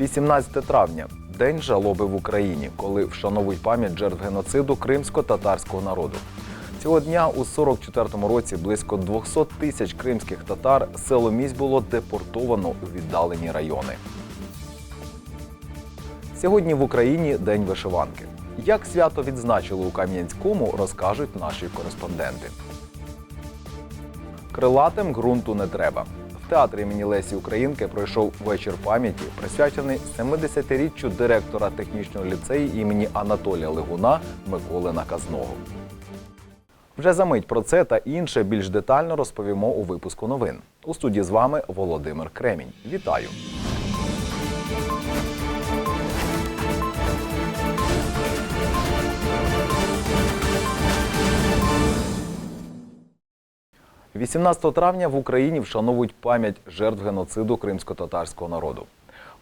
18 травня день жалоби в Україні, коли вшановують пам'ять жертв геноциду кримсько-татарського народу. Цього дня у 44-му році близько 200 тисяч кримських татар з силоміць було депортовано у віддалені райони. Сьогодні в Україні День вишиванки. Як свято відзначили у Кам'янському, розкажуть наші кореспонденти. Крилатим ґрунту не треба. В театрі імені Лесі Українки пройшов вечір пам'яті, присвячений 70-річчю директора технічного ліцею імені Анатолія Лигуна Миколи Наказного. Вже за мить про це та інше більш детально розповімо у випуску новин. У студії з вами Володимир Кремінь. Вітаю! – 18 травня в Україні вшановують пам'ять жертв геноциду кримсько-татарського народу.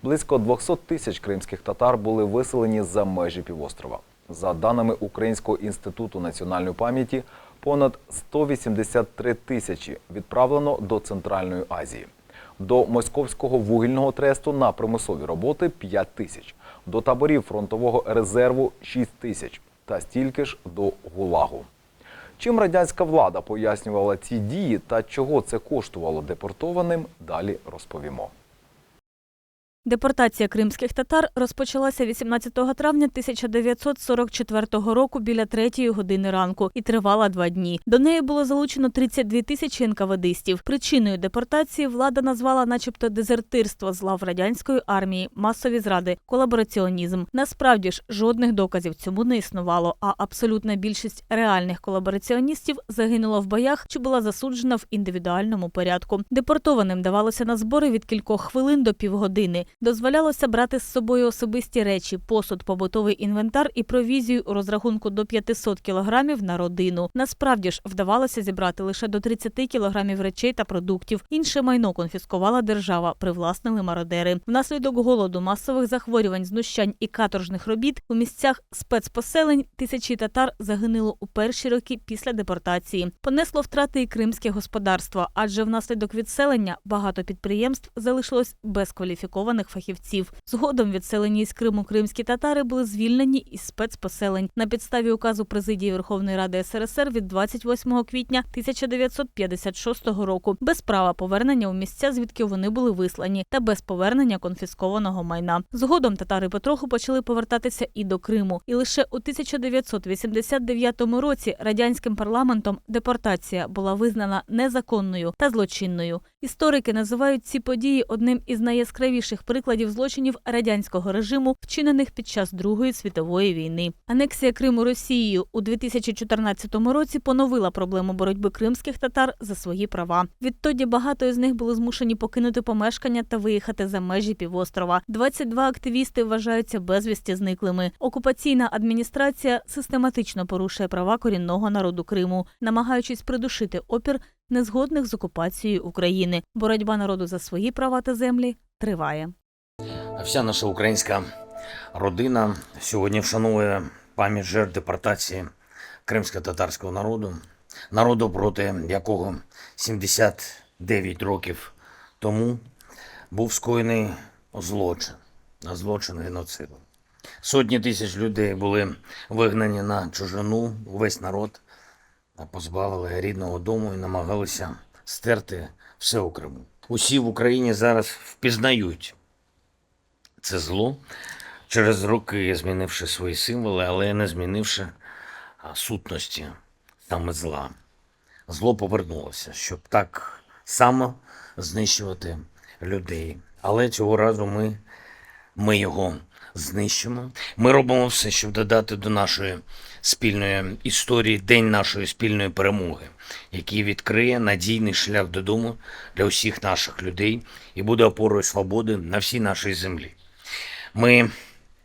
Близько 200 тисяч кримських татар були виселені за межі півострова. За даними Українського інституту національної пам'яті, понад 183 тисячі відправлено до Центральної Азії. До Московського вугільного тресту на примусові роботи 5 тисяч, до таборів фронтового резерву 6 тисяч та стільки ж до ГУЛАГу. Чим радянська влада пояснювала ці дії та чого це коштувало депортованим, далі розповімо. Депортація кримських татар розпочалася 18 травня 1944 року біля третьої години ранку і тривала два дні. До неї було залучено 32 тисячі НКВДистів. Причиною депортації влада назвала, начебто, дезертирство з лав радянської армії, масові зради, колабораціонізм. Насправді ж жодних доказів цьому не існувало. А абсолютна більшість реальних колабораціоністів загинула в боях чи була засуджена в індивідуальному порядку. Депортованим давалося на збори від кількох хвилин до півгодини. Дозволялося брати з собою особисті речі, посуд, побутовий інвентар і провізію у розрахунку до 500 кілограмів на родину. Насправді ж вдавалося зібрати лише до 30 кілограмів речей та продуктів. Інше майно конфіскувала держава, привласнили мародери. Внаслідок голоду, масових захворювань, знущань і каторжних робіт у місцях спецпоселень тисячі татар загинуло у перші роки після депортації. Понесло втрати і кримське господарство, адже внаслідок відселення багато підприємств залишилось без кваліфікованих фахівців. Згодом відселені із Криму кримські татари були звільнені із спецпоселень на підставі указу президії Верховної Ради СРСР від 28 квітня 1956 року без права повернення у місця, звідки вони були вислані, та без повернення конфіскованого майна. Згодом татари потроху почали повертатися і до Криму. І лише у 1989 році радянським парламентом депортація була визнана незаконною та злочинною. Історики називають ці події одним із найяскравіших прикладів злочинів радянського режиму, вчинених під час Другої світової війни. Анексія Криму Росією у 2014 році поновила проблему боротьби кримських татар за свої права. Відтоді багато із них були змушені покинути помешкання та виїхати за межі півострова. 22 активісти вважаються безвісті зниклими. Окупаційна адміністрація систематично порушує права корінного народу Криму, намагаючись придушити опір незгодних з окупацією України. Боротьба народу за свої права та землі триває. Вся наша українська родина сьогодні вшановує пам'ять жертв депортації кримсько-татарського народу, народу, проти якого 79 років тому був скоєний злочин, злочин геноциду. Сотні тисяч людей були вигнані на чужину, увесь народ позбавили рідного дому і намагалися стерти все у Криму. Усі в Україні зараз впізнають це зло через роки, змінивши свої символи, але не змінивши сутності саме зла. Зло повернулося, щоб так само знищувати людей. Але цього разу ми, ми його знищимо. Ми робимо все, щоб додати до нашої спільної історії день нашої спільної перемоги, який відкриє надійний шлях додому для усіх наших людей і буде опорою свободи на всій нашій землі. Ми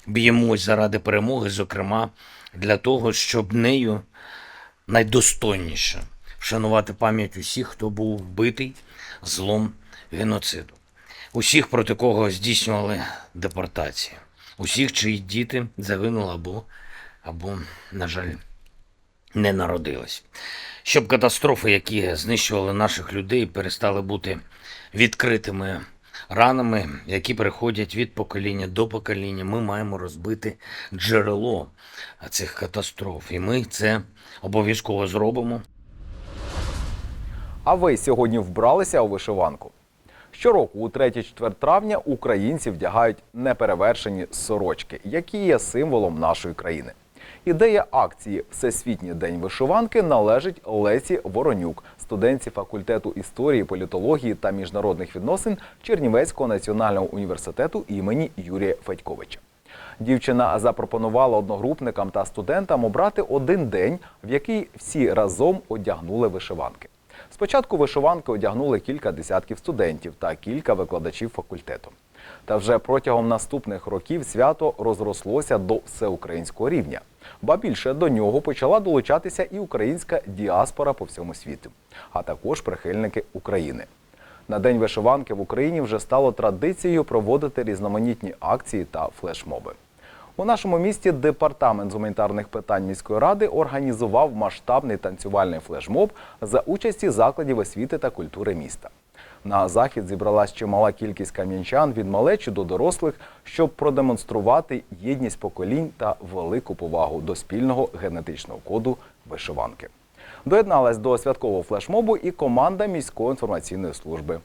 б'ємось заради перемоги, зокрема для того, щоб нею найдостойніше вшанувати пам'ять усіх, хто був вбитий злом геноциду, усіх, проти кого здійснювали депортації, усіх, чиї діти загинули або, або, на жаль, не народились. Щоб катастрофи, які знищували наших людей, перестали бути відкритими ранами, які переходять від покоління до покоління. Ми маємо розбити джерело цих катастроф. І ми це обов'язково зробимо. А ви сьогодні вбралися у вишиванку? Щороку, у 3-4 травня, українці вдягають неперевершені сорочки, які є символом нашої країни. Ідея акції Всесвітній день вишиванки належить Лесі Воронюк, студентці факультету історії, політології та міжнародних відносин Чернівецького національного університету імені Юрія Федьковича. Дівчина запропонувала одногрупникам та студентам обрати один день, в який всі разом одягнули вишиванки. Спочатку вишиванки одягнули кілька десятків студентів та кілька викладачів факультету. Та вже протягом наступних років свято розрослося до всеукраїнського рівня. Ба більше до нього почала долучатися і українська діаспора по всьому світу, а також прихильники України. На День вишиванки в Україні вже стало традицією проводити різноманітні акції та флешмоби. У нашому місті департамент гуманітарних питань міської ради організував масштабний танцювальний флешмоб за участі закладів освіти та культури міста. На захід зібралась чимала кількість кам'янчан від малечі до дорослих, щоб продемонструвати єдність поколінь та велику повагу до спільного генетичного коду вишиванки. Доєдналась до святкового флешмобу і команда міської інформаційної служби.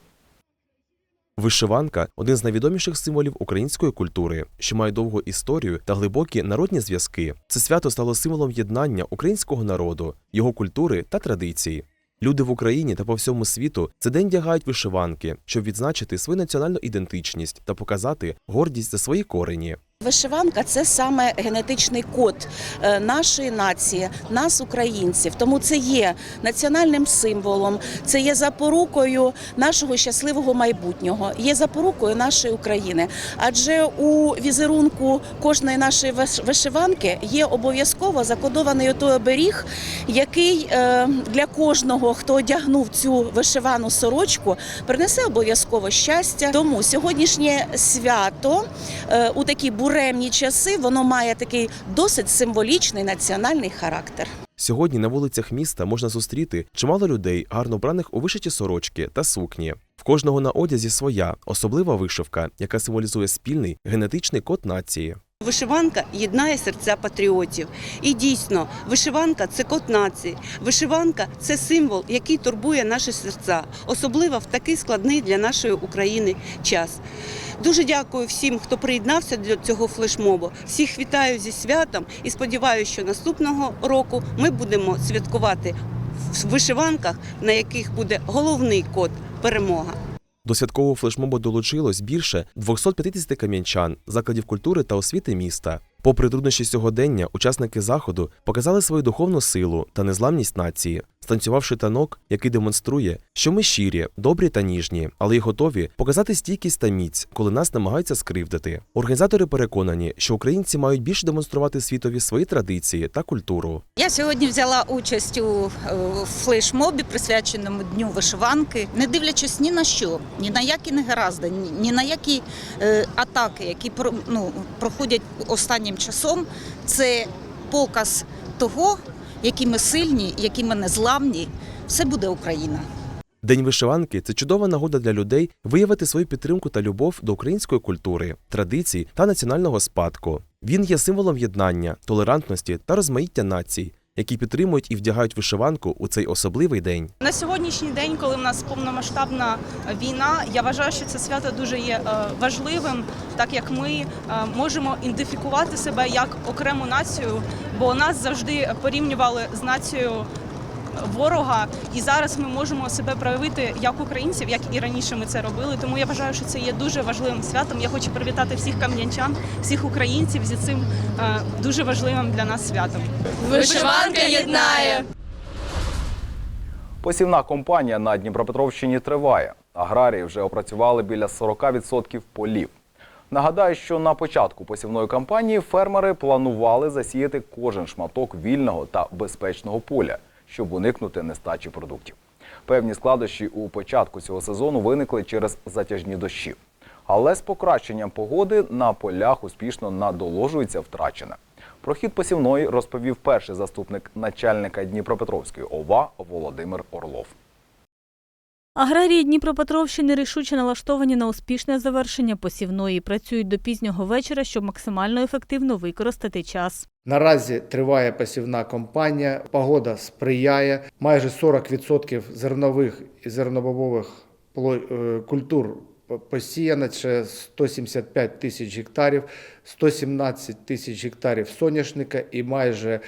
Вишиванка один з найвідоміших символів української культури, що має довгу історію та глибокі народні зв'язки. Це свято стало символом єднання українського народу, його культури та традиції. Люди в Україні та по всьому світу цей день вдягають вишиванки, щоб відзначити свою національну ідентичність та показати гордість за свої корені. Вишиванка це саме генетичний код е, нашої нації, нас, українців. Тому це є національним символом, це є запорукою нашого щасливого майбутнього, є запорукою нашої України. Адже у візерунку кожної нашої вишиванки є обов'язково закодований той оберіг, який е, для кожного, хто одягнув цю вишивану сорочку, принесе обов'язково щастя. Тому сьогоднішнє свято е, у такі буремні часи воно має такий досить символічний національний характер. Сьогодні на вулицях міста можна зустріти чимало людей, гарно вбраних у вишиті сорочки та сукні. В кожного на одязі своя особлива вишивка, яка символізує спільний генетичний код нації. Вишиванка єднає серця патріотів. І дійсно, вишиванка це код нації. Вишиванка це символ, який турбує наші серця, особливо в такий складний для нашої України час. Дуже дякую всім, хто приєднався до цього флешмобу. Всіх вітаю зі святом і сподіваюся, що наступного року ми будемо святкувати в вишиванках, на яких буде головний код перемога. До святкового флешмобу долучилось більше 250 кам'янчан, закладів культури та освіти міста. Попри труднощі сьогодення, учасники заходу показали свою духовну силу та незламність нації, станцювавши танок, який демонструє, що ми щирі, добрі та ніжні, але й готові показати стійкість та міць, коли нас намагаються скривдити. Організатори переконані, що українці мають більше демонструвати світові свої традиції та культуру. Я сьогодні взяла участь у е, флешмобі, присвяченому Дню вишиванки, не дивлячись ні на що, ні на які негаразди, ні, на які е, атаки, які ну, проходять останнім часом. Це показ того, які ми сильні, які ми незламні. Все буде Україна. День вишиванки це чудова нагода для людей виявити свою підтримку та любов до української культури, традицій та національного спадку. Він є символом єднання, толерантності та розмаїття націй, які підтримують і вдягають вишиванку у цей особливий день. На сьогоднішній день, коли в нас повномасштабна війна, я вважаю, що це свято дуже є е, важливим, так як ми е, можемо ідентифікувати себе як окрему націю, бо нас завжди порівнювали з нацією ворога, і зараз ми можемо себе проявити як українців, як і раніше ми це робили. Тому я вважаю, що це є дуже важливим святом. Я хочу привітати всіх кам'янчан, всіх українців зі цим е, дуже важливим для нас святом. Вишиванка єднає. Посівна кампанія на Дніпропетровщині триває. Аграрії вже опрацювали біля 40% полів. Нагадаю, що на початку посівної кампанії фермери планували засіяти кожен шматок вільного та безпечного поля, щоб уникнути нестачі продуктів. Певні складощі у початку цього сезону виникли через затяжні дощі. Але з покращенням погоди на полях успішно надоложується втрачене. Про хід посівної розповів перший заступник начальника Дніпропетровської ОВА Володимир Орлов. Аграрії Дніпропетровщини рішуче налаштовані на успішне завершення посівної. Працюють до пізнього вечора, щоб максимально ефективно використати час. Наразі триває посівна кампанія. Погода сприяє. Майже 40% зернових і зернобобових е, культур по- посіяно. Це 175 тисяч гектарів, 117 тисяч гектарів соняшника і майже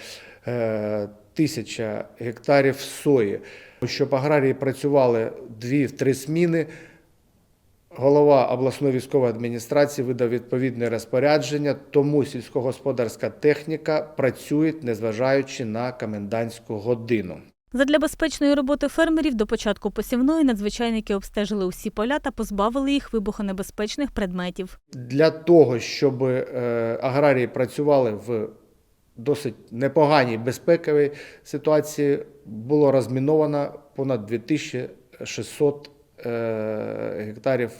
е, тисяча гектарів сої. Щоб аграрії працювали дві-три зміни, Голова обласної військової адміністрації видав відповідне розпорядження, тому сільськогосподарська техніка працює, незважаючи на комендантську годину. Задля безпечної роботи фермерів до початку посівної надзвичайники обстежили усі поля та позбавили їх вибухонебезпечних предметів. Для того, щоб е, аграрії працювали в досить непоганій безпековій ситуації, було розміновано понад 2600 е, гектарів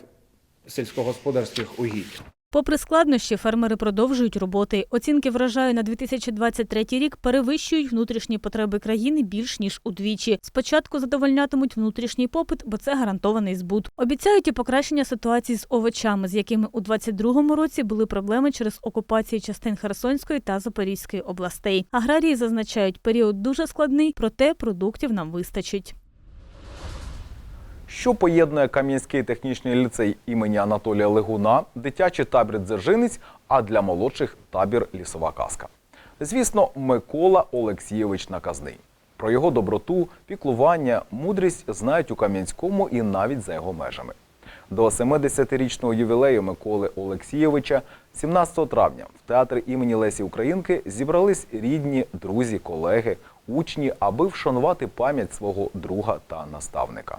сільськогосподарських угідь. Попри складнощі, фермери продовжують роботи. Оцінки врожаю на 2023 рік перевищують внутрішні потреби країни більш ніж удвічі. Спочатку задовольнятимуть внутрішній попит, бо це гарантований збут. Обіцяють і покращення ситуації з овочами, з якими у 2022 році були проблеми через окупацію частин Херсонської та Запорізької областей. Аграрії зазначають, період дуже складний, проте продуктів нам вистачить. Що поєднує Кам'янський технічний ліцей імені Анатолія Легуна, дитячий табір Дзержинець, а для молодших табір Лісова казка. Звісно, Микола Олексійович Наказний. Про його доброту, піклування, мудрість знають у Кам'янському і навіть за його межами. До 70-річного ювілею Миколи Олексійовича 17 травня в театрі імені Лесі Українки зібрались рідні, друзі, колеги, учні, аби вшанувати пам'ять свого друга та наставника.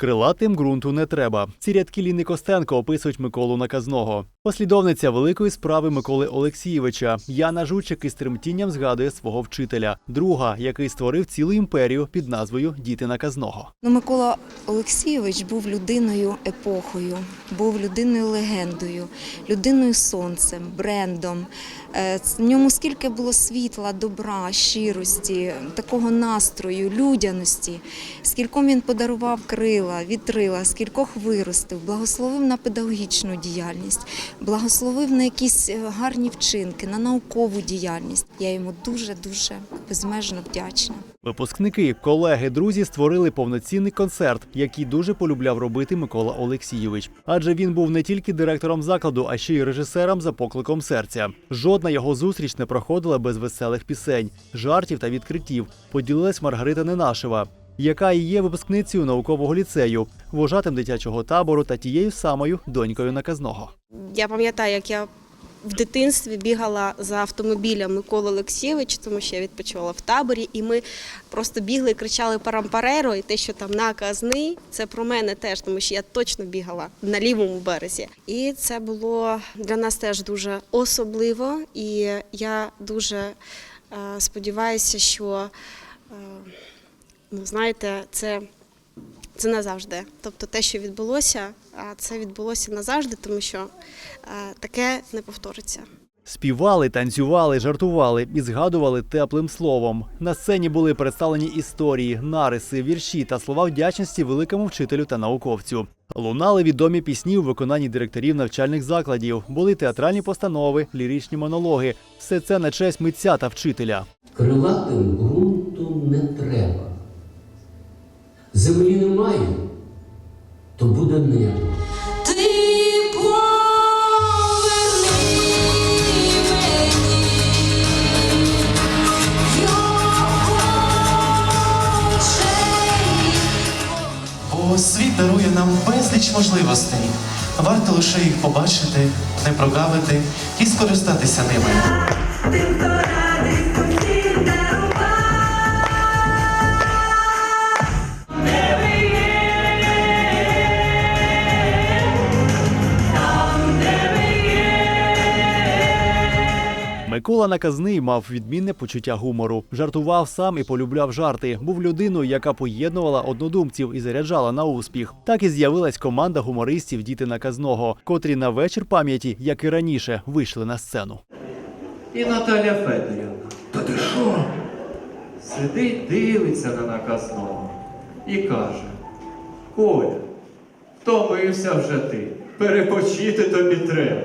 Крилатим ґрунту не треба. Ці рядки Ліни Костенко описують Миколу Наказного. Послідовниця великої справи Миколи Олексійовича. Яна Жучик із тремтінням згадує свого вчителя, друга, який створив цілу імперію під назвою Діти Наказного. Ну, Микола Олексійович був людиною епохою, був людиною легендою, людиною сонцем, брендом. Е, В ньому скільки було світла, добра, щирості, такого настрою, людяності, скільком він подарував крила, вітрила, скількох виростив, благословив на педагогічну діяльність, благословив на якісь е, гарні вчинки, на наукову діяльність. Я йому дуже дуже безмежно вдячна. Випускники, колеги, друзі створили повноцінний концерт, який дуже полюбляв робити Микола Олексійович. Адже він був не тільки директором закладу, а ще й режисером за покликом серця. Жодна його зустріч не проходила без веселих пісень, жартів та відкриттів. Поділилась Маргарита Ненашева, яка і є випускницею наукового ліцею, вожатим дитячого табору та тією самою донькою наказного. Я пам'ятаю, як я в дитинстві бігала за автомобілем Миколи Олексійовича, тому що я відпочивала в таборі, і ми просто бігли і кричали Парампареро, і те, що там наказний, це про мене теж, тому що я точно бігала на лівому березі. І це було для нас теж дуже особливо. І я дуже е, сподіваюся, що е, ну, знаєте, це це назавжди. Тобто те, що відбулося, а це відбулося назавжди, тому що е, таке не повториться. Співали, танцювали, жартували і згадували теплим словом. На сцені були представлені історії, нариси, вірші та слова вдячності великому вчителю та науковцю. Лунали відомі пісні у виконанні директорів навчальних закладів, були театральні постанови, ліричні монологи. Все це на честь митця та вчителя. Крилатим ґрунту не треба. Землі немає, то буде небо. Бо світ дарує нам безліч можливостей. Варто лише їх побачити, не прогавити і скористатися ними. Микола Наказний мав відмінне почуття гумору, жартував сам і полюбляв жарти. Був людиною, яка поєднувала однодумців і заряджала на успіх. Так і з'явилась команда гумористів Діти наказного, котрі на вечір пам'яті, як і раніше, вийшли на сцену. І Наталя Федорівна. Та ти що? Сидить, дивиться на наказного і каже: Коля, втомився вже ти. Перепочити тобі треба.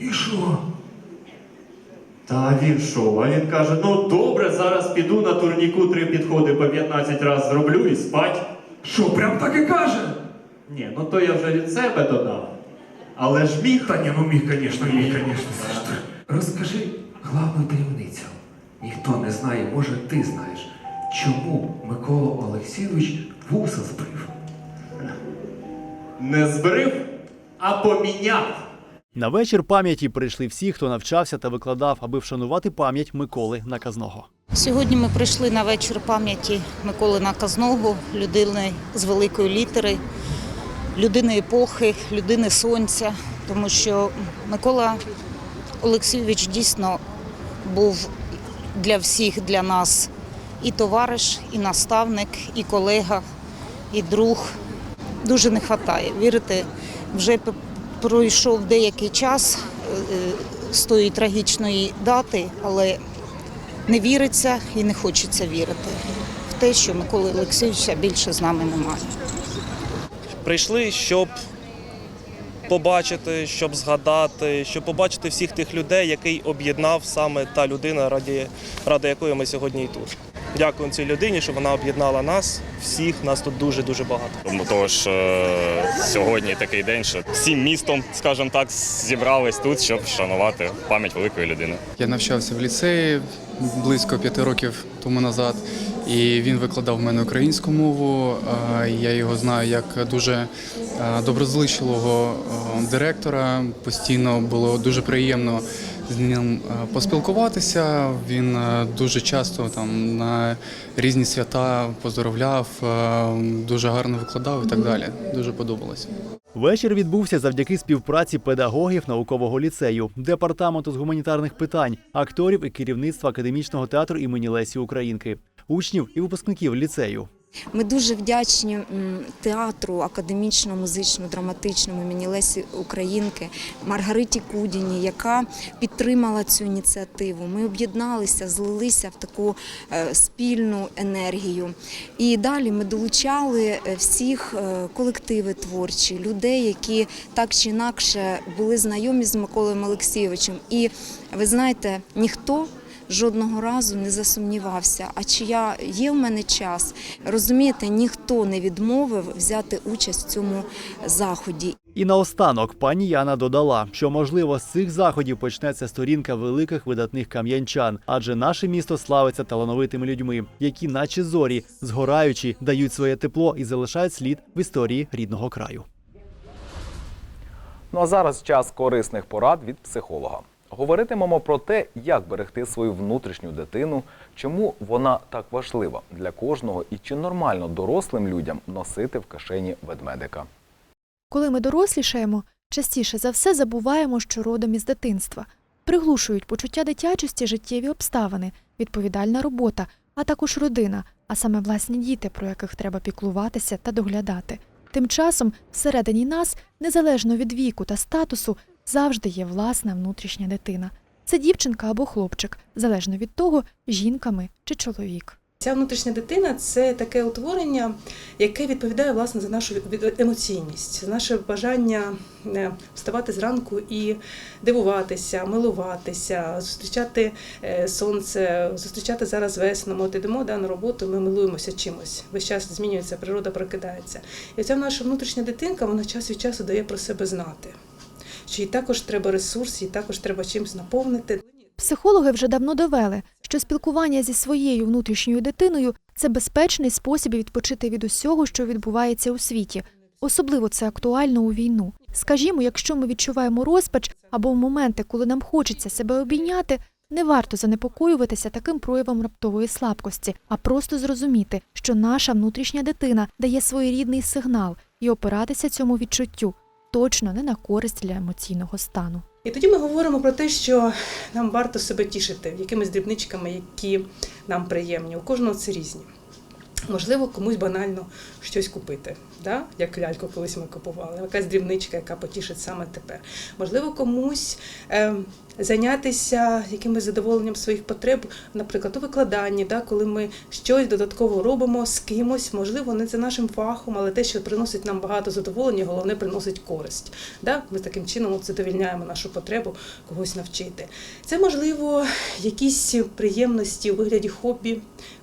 І що? Та він що? А він каже: ну добре, зараз піду на турніку три підходи по 15 разів зроблю і спать. Що, прям так і каже? Ні, ну то я вже від себе додав. Але ж міг. Та ні, ну міг, звісно, міг, звісно. Розкажи главну таємницю. Ніхто не знає, може ти знаєш, чому Микола Олексійович вуса збрив. Не збрив, а поміняв. На вечір пам'яті прийшли всі, хто навчався та викладав, аби вшанувати пам'ять Миколи Наказного. Сьогодні ми прийшли на вечір пам'яті Миколи Наказного, людини з великої літери, людини епохи, людини сонця, тому що Микола Олексійович дійсно був для всіх, для нас і товариш, і наставник, і колега, і друг. Дуже не вистачає. Вірите, вже пройшов деякий час е, е, з тої трагічної дати, але не віриться і не хочеться вірити в те, що Миколи Олексійовича більше з нами немає. прийшли, щоб побачити, щоб згадати, щоб побачити всіх тих людей, який об'єднав саме та людина, раді, ради якої ми сьогодні і тут. Дякую цій людині, що вона об'єднала нас, всіх, нас тут дуже-дуже багато. Тому того ж е, сьогодні такий день, що всім містом, скажімо так, зібрались тут, щоб вшанувати пам'ять великої людини. Я навчався в ліцеї близько п'яти років тому назад, і він викладав в мене українську мову. Я його знаю як дуже е, е, директора. Постійно було дуже приємно з ним е, поспілкуватися. Він е, дуже часто там на різні свята поздоровляв, е, дуже гарно викладав і так далі. Дуже подобалось. Вечір відбувся завдяки співпраці педагогів наукового ліцею, департаменту з гуманітарних питань, акторів і керівництва академічного театру імені Лесі Українки, учнів і випускників ліцею. Ми дуже вдячні театру академічному, музично, драматичному імені Лесі Українки, Маргариті Кудіні, яка підтримала цю ініціативу. Ми об'єдналися, злилися в таку е, спільну енергію. І далі ми долучали е, всіх е, колективи творчі, людей, які так чи інакше були знайомі з Миколою Олексійовичем. І ви знаєте, ніхто жодного разу не засумнівався, а чи я є в мене час. Розумієте, ніхто не відмовив взяти участь в цьому заході. І наостанок пані Яна додала, що можливо з цих заходів почнеться сторінка великих видатних кам'янчан, адже наше місто славиться талановитими людьми, які, наче зорі, згораючи, дають своє тепло і залишають слід в історії рідного краю. Ну а зараз час корисних порад від психолога. Говоритимемо про те, як берегти свою внутрішню дитину, чому вона так важлива для кожного і чи нормально дорослим людям носити в кишені ведмедика. Коли ми дорослішаємо, частіше за все забуваємо, що родом із дитинства. Приглушують почуття дитячості життєві обставини, відповідальна робота, а також родина, а саме власні діти, про яких треба піклуватися та доглядати. Тим часом всередині нас, незалежно від віку та статусу, завжди є власна внутрішня дитина. Це дівчинка або хлопчик, залежно від того, жінка ми чи чоловік. Ця внутрішня дитина це таке утворення, яке відповідає власне за нашу емоційність, за наше бажання е, вставати зранку і дивуватися, милуватися, зустрічати е, сонце, зустрічати зараз весну. Ми от ідемо да, на роботу, ми милуємося чимось. Весь час змінюється, природа прокидається. І ця наша внутрішня дитинка, вона час від часу дає про себе знати. Їй також треба ресурс, їй також треба чимось наповнити. Психологи вже давно довели, що спілкування зі своєю внутрішньою дитиною це безпечний спосіб відпочити від усього, що відбувається у світі. Особливо це актуально у війну. Скажімо, якщо ми відчуваємо розпач або в моменти, коли нам хочеться себе обійняти, не варто занепокоюватися таким проявом раптової слабкості, а просто зрозуміти, що наша внутрішня дитина дає своєрідний сигнал і опиратися цьому відчуттю точно не на користь для емоційного стану. І тоді ми говоримо про те, що нам варто себе тішити якимись дрібничками, які нам приємні. У кожного це різні. Можливо, комусь банально щось купити, да? як ляльку колись ми купували, якась дрібничка, яка потішить саме тепер. Можливо, комусь е, зайнятися якимось задоволенням своїх потреб, наприклад, у викладанні, да? коли ми щось додатково робимо з кимось, можливо, не за нашим фахом, але те, що приносить нам багато задоволення, головне приносить користь. Да? Ми таким чином задовільняємо нашу потребу когось навчити. Це можливо якісь приємності у вигляді хобі.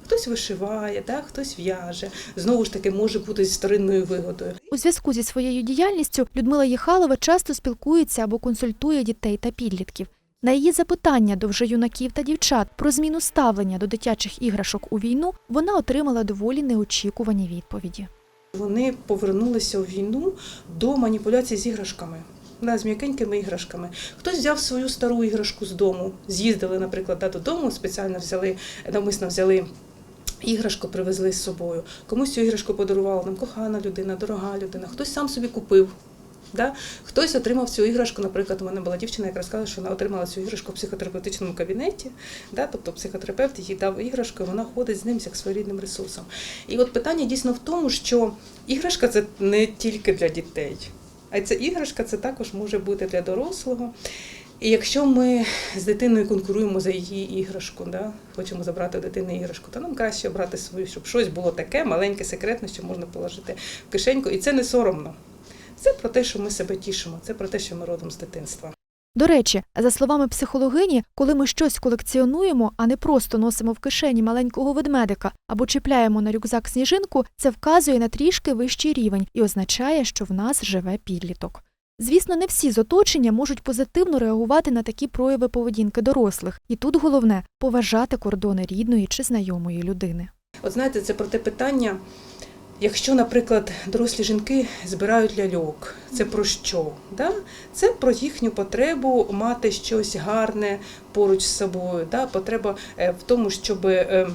Хтось вишиває, да, хтось в'яже. Знову ж таки, може бути зі старинною вигодою. У зв'язку зі своєю діяльністю Людмила Єхалова часто спілкується або консультує дітей та підлітків. На її запитання до вже юнаків та дівчат про зміну ставлення до дитячих іграшок у війну вона отримала доволі неочікувані відповіді. Вони повернулися у війну до маніпуляцій з іграшками. Да, з м'якенькими іграшками. Хтось взяв свою стару іграшку з дому, з'їздили, наприклад, да, додому, спеціально взяли, навмисно взяли іграшку, привезли з собою. Комусь цю іграшку подарувала нам кохана людина, дорога людина, хтось сам собі купив. Да? Хтось отримав цю іграшку, наприклад, у мене була дівчина, яка розказала, що вона отримала цю іграшку в психотерапевтичному кабінеті. Да? Тобто психотерапевт їй дав іграшку, і вона ходить з ним як своєрідним ресурсом. І от питання дійсно в тому, що іграшка це не тільки для дітей, а ця іграшка це також може бути для дорослого. І якщо ми з дитиною конкуруємо за її іграшку, да? хочемо забрати у дитини іграшку, то нам краще обрати свою, щоб щось було таке маленьке, секретне, що можна положити в кишеньку. І це не соромно. Це про те, що ми себе тішимо, це про те, що ми родом з дитинства. До речі, за словами психологині, коли ми щось колекціонуємо, а не просто носимо в кишені маленького ведмедика або чіпляємо на рюкзак сніжинку, це вказує на трішки вищий рівень і означає, що в нас живе підліток. Звісно, не всі з оточення можуть позитивно реагувати на такі прояви поведінки дорослих, і тут головне поважати кордони рідної чи знайомої людини. От знаєте, це про те питання. Якщо, наприклад, дорослі жінки збирають ляльок, це про що? Да? Це про їхню потребу мати щось гарне поруч з собою. Да? Потреба е, в тому, щоб е,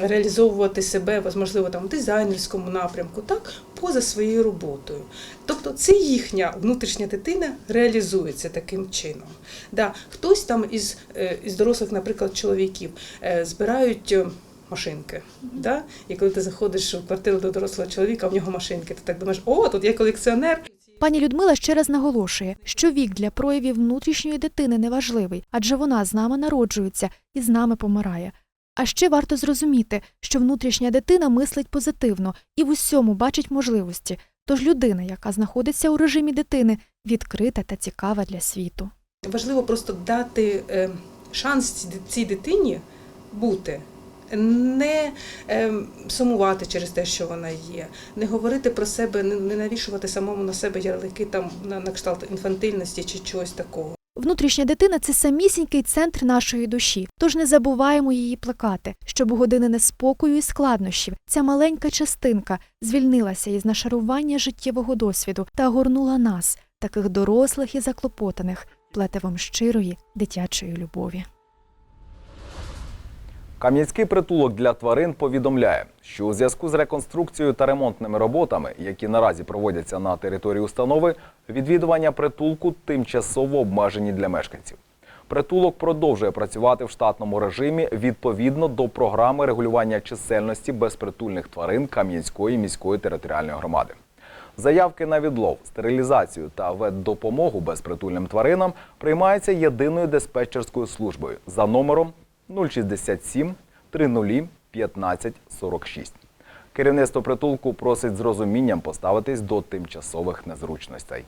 реалізовувати себе, можливо, там в дизайнерському напрямку, так, поза своєю роботою. Тобто це їхня внутрішня дитина реалізується таким чином. Да? Хтось там із, е, із дорослих, наприклад, чоловіків е, збирають. е, Машинки, да? і коли ти заходиш у квартиру до дорослого чоловіка, в нього машинки, ти так думаєш, о, тут є колекціонер. Пані Людмила ще раз наголошує, що вік для проявів внутрішньої дитини не важливий, адже вона з нами народжується і з нами помирає. А ще варто зрозуміти, що внутрішня дитина мислить позитивно і в усьому бачить можливості. Тож людина, яка знаходиться у режимі дитини, відкрита та цікава для світу. Важливо просто дати е, шанс цій дитині бути. Не е, сумувати через те, що вона є, не говорити про себе, не навішувати самому на себе ярлики там на, на кшталт інфантильності чи чогось такого. Внутрішня дитина це самісінький центр нашої душі, тож не забуваємо її плекати, щоб у години неспокою і складнощів ця маленька частинка звільнилася із нашарування життєвого досвіду та горнула нас, таких дорослих і заклопотаних, плетивом щирої дитячої любові. Кам'янський притулок для тварин повідомляє, що у зв'язку з реконструкцією та ремонтними роботами, які наразі проводяться на території установи, відвідування притулку тимчасово обмежені для мешканців. Притулок продовжує працювати в штатному режимі відповідно до програми регулювання чисельності безпритульних тварин Кам'янської міської територіальної громади. Заявки на відлов, стерилізацію та ветдопомогу безпритульним тваринам приймаються єдиною диспетчерською службою за номером 067 30 15 46. Керівництво притулку просить з розумінням поставитись до тимчасових незручностей.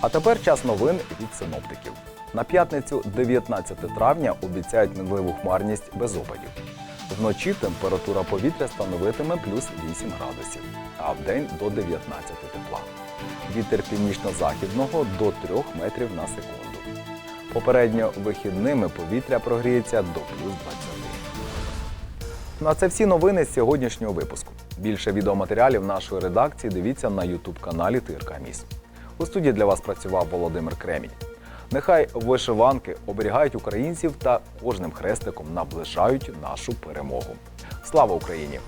А тепер час новин від синоптиків. На п'ятницю, 19 травня, обіцяють мінливу хмарність без опадів. Вночі температура повітря становитиме плюс 8 градусів, а вдень до 19 тепла. Вітер північно-західного до 3 метрів на секунду. Попередньо вихідними повітря прогріється до плюс 20. На це всі новини з сьогоднішнього випуску. Більше відеоматеріалів нашої редакції дивіться на ютуб-каналі ТРК Міс. У студії для вас працював Володимир Кремінь. Нехай вишиванки оберігають українців та кожним хрестиком наближають нашу перемогу. Слава Україні!